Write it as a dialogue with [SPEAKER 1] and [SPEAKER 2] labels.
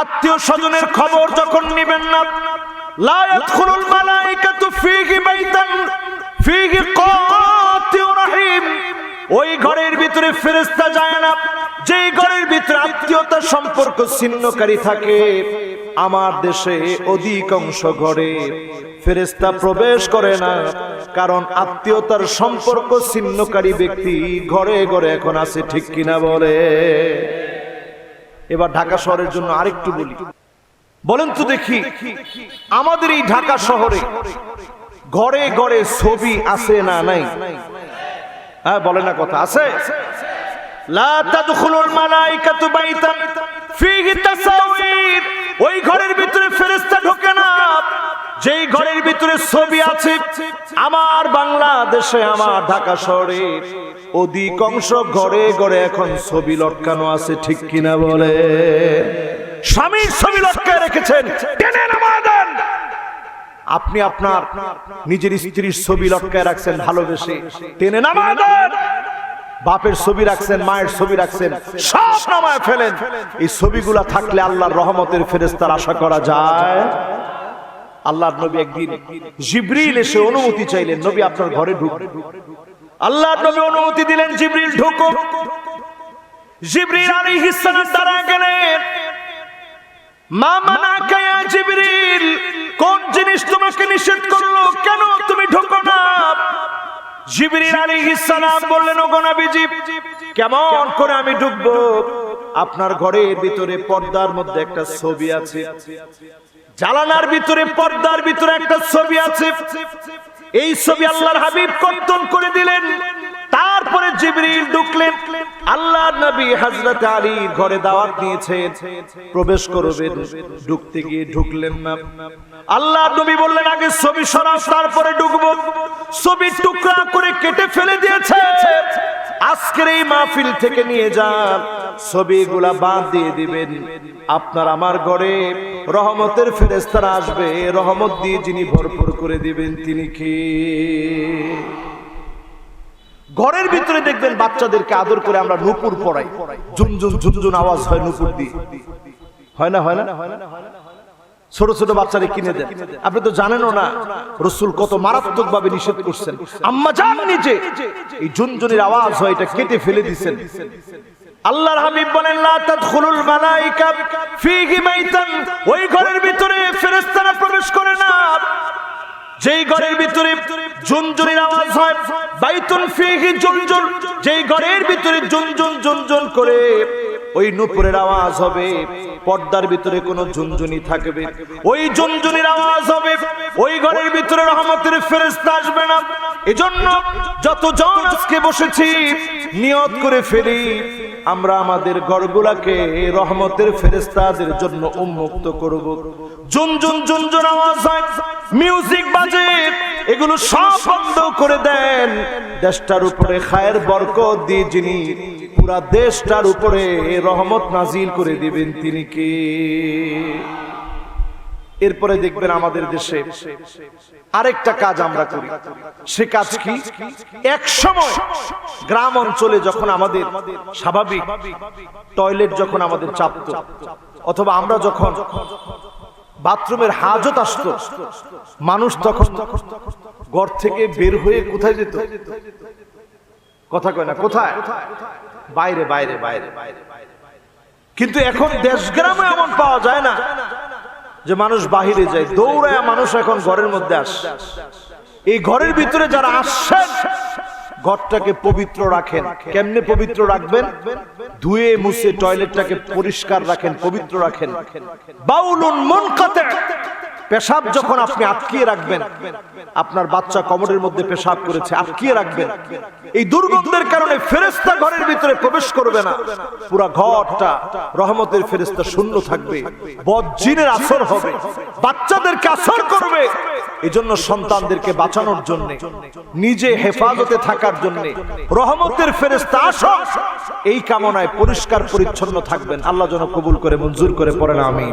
[SPEAKER 1] আত্মীয় স্বজনের খবর যখন নিবেন না ওই ঘরের ভিতরে ফেরেশতা যায় না ঘরের ভিতরে আত্মীয়তার সম্পর্ক ছিন্নকারী থাকে, আমার দেশে অধিকাংশ ঘরে ফেরেশতা প্রবেশ করে না, কারণ আত্মীয়তার সম্পর্ক ছিন্নকারী ব্যক্তি ঘরে ঘরে এখন আছে, ঠিক কিনা বলে? এবার ঢাকা শহরের জন্য আরেকটু বলি। বলেন তো দেখি, আমাদের এই ঢাকা শহরে ঘরে ঘরে ছবি আছে না নাই? হ্যাঁ বলে না কথা, আছে? ওই ঘরের ভিতরে না যেই ঘরের ভিতরে ছবি আছে, আমার বাংলাদেশে, আমার ঢাকা শহরে, অধিকাংশ ঘরে ঘরে এখন ছবি লটকানো আছে, ঠিক কিনা বলে? স্বামীর ছবি লটকায় রেখেছেন, টেনে নামা দেন। আপনি আপনার নিজের স্ত্রীর ছবি লটকায় রাখছেন ভালোবেসে, টেনে নামা দেন। বাপের ছবি রাখছেন, মায়ের ছবি রাখছেন, সব নামায় ফেলেন। এই ছবিগুলা থাকলে আল্লাহর রহমতের ফেরেস্তার আশা করা যায়। আল্লাহর নবী একদিন জিব্রিল এসে অনুমতি চাইলেন, নবী, আপনার ঘরে ঢুক আল্লাহর নবী অনুমতি দিলেন, জিব্রিল ঢুকো জিব্রিল আলাইহিস সালাম দ্বারা গেলেন। মা জিবরিল, কোন জিনিস তোমাকে নিষেধ করল? কেন তুমি ঢোকো না? জিবরিল আলাইহিস সালাম বললেন, ওগো নবীজি, কেমন করে আমি ঢুকবো? আপনার ঘরের ভিতরে পর্দার মধ্যে একটা ছবি আছে। জালানার ভিতরে, পর্দার ভিতরে একটা ছবি আছে। এই ছবি আল্লাহর হাবিব কর্তন করে দিলেন। তারপরে জিবরিল ঢুকলেন। আল্লাহ নবী হযরত আলীর ঘরে দাওয়াত নিয়েছেন প্রবেশ করবেন, ঢুকতে গিয়ে ঢুকলেন না। আল্লাহ নবী বললেন, আগে ছবি সরাও, তারপরে ঢুকবো। ছবি টুকরা করে কেটে ফেলে দিয়েছে। আজকের এই মাহফিল থেকে নিয়ে যান। ছবিগুলা বাদ দিয়ে দিবেন। আপনার আমার ঘরে রহমতের ফেরেস্তারা আসবে। রহমত দিয়ে যিনি ভরপুর করে দিবেন, তিনি কি? ঘরের ভিতরে দেখবেন বাচ্চাদেরকে আদর করে আমরা নুপুর পড়াই ঝুনঝুন ঝুনঝুন আওয়াজ হয় নুপুর দিয়ে। হয় না হয় না? ছোট ছোট বাচ্চারে কিনে দেন। আপনি তো জানেনও না, রসুল কত মারাত্মক ভাবে নিষেধ করছেন। আম্মা জান নিচে এই ঝুনঝুনির আওয়াজ হয়, এটা কেটে ফেলে দিছেন। আল্লাহর হাবিব বলেন, লা তাদখুলুল মালাইকা ফীহি মাইতান। ওই ঘরের ভিতরে ফেরেশতারা প্রবেশ করে না। যেই ঘরের ভিতরে জুনজুনির আওয়াজ হয়, বাইতুল ফিহি জুনজুন যেই ঘরের ভিতরে জুনজুন জুনজুন করে ওই নুপুরের আওয়াজ হবে, পর্দার ভিতরে কোন ঝুনঝুনি থাকবে। ওই ঝুনঝুনির আওয়াজ হবে, ওই ঘরের ভিতরে রহমতের ফেরেশতা আসবে না। এজন্য যত জন আজকে বসেছি, নিয়ত করে ফেলি, আমরা আমাদের ঘরগুলাকে রহমতের ফেরেস্তাদের জন্য উন্মুক্ত করব। জুনজুন জুনজুন আওয়াজ হয়, মিউজিক বাজে, এগুলো সব বন্ধ করে দেন। দেশটার উপরে খায়ের বরকত দিয়ে যিনি পুরা দেশটার উপরে রহমত নাজিল করে দিবেন তিনি কে? এরপরে দেখবেন আমাদের দেশে আরেকটা কাজ আমরা করি। সে কাজ কি? এক সময় গ্রাম অঞ্চলে যখন আমাদের স্বাভাবিক টয়লেট যখন আমাদের চাপত, অথবা আমরা যখন বাথরুমের হাজত আসতো, মানুষ তখন ঘর থেকে বের হয়ে কোথায় যেত? কথা কয় না, কোথায়? বাইরে বাইরে বাইরে। বাইরে কিন্তু এখন দেশ গ্রামে এমন পাওয়া যায় না যে মানুষ বাহিরে যায়, দৌড়ায় মানুষ এখন ঘরের মধ্যে আসে। এই ঘরের ভিতরে যারা আসছেন, ঘরটাকে পবিত্র রাখেন। কেমনে পবিত্র রাখবেন? ধুয়ে, মুছে, টয়লেটটাকে পরিষ্কার রাখেন, পবিত্র রাখেন। বাউলুন মন পেশাব যখন আপনি আটকিয়ে রাখবেন, আপনার বাচ্চা কমরের মধ্যে পেশাব করেছে, আটকিয়ে রাখবেন। এই দুর্গন্ধের কারণে ফেরেস্তা ঘরের ভিতরে প্রবেশ করবে না। পুরা ঘরটা রহমতের ফেরেস্তা শূন্য থাকবে, বজ্জিনের আসর হবে, বাচ্চাদেরকে আসর করবে। এজন্য সন্তানদেরকে বাঁচানোর জন্য, নিজে হেফাজতে থাকার জন্য রহমতের ফেরেস্তা আসো এই কামনায় পরিষ্কার পরিচ্ছন্ন থাকবেন। আল্লাহ যেন কবুল করে, মঞ্জুর করে পড়েন আমি